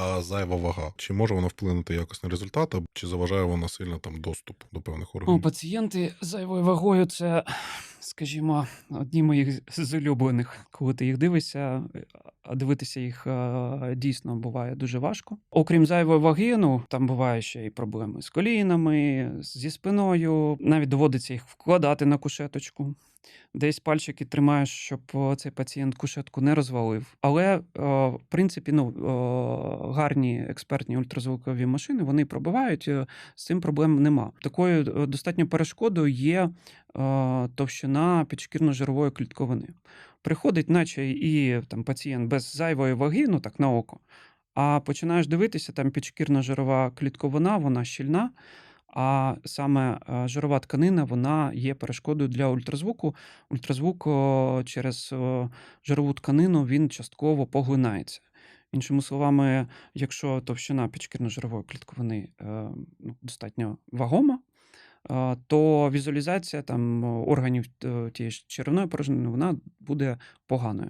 а зайва вага. Чи може вона вплинути якось на результат, чи заважає вона сильно там доступ до певних Ну, органів? пацієнти з зайвою вагою це, скажімо, одні моїх з улюблених. Коли ти їх дивишся, а дивитися їх дійсно буває дуже важко. Окрім зайвої ваги, ну там буває ще й проблеми з колінами, зі спиною. Навіть доводиться їх вкладати на кушеточку. Десь пальчики тримаєш, щоб е, цей пацієнт кушетку не розвалив. Але е, в принципі, ну е, гарні експертні ультразвукові машини вони пробивають. з цим проблем нема. Такою достатньо перешкодою є товщина підшкірно-жирової клітковини. Приходить, наче і там пацієнт без зайвої ваги, ну так на око. А починаєш дивитися, там підшкірно-жирова клітковина, вона щільна. А саме жирова тканина вона є перешкодою для ультразвуку. Ультразвук через жирову тканину він частково поглинається. Іншими словами, якщо товщина підшкірно-жирової клітковини е, ну, достатньо вагома, е, то візуалізація там органів е, тієї ж черевної порожнини вона буде поганою.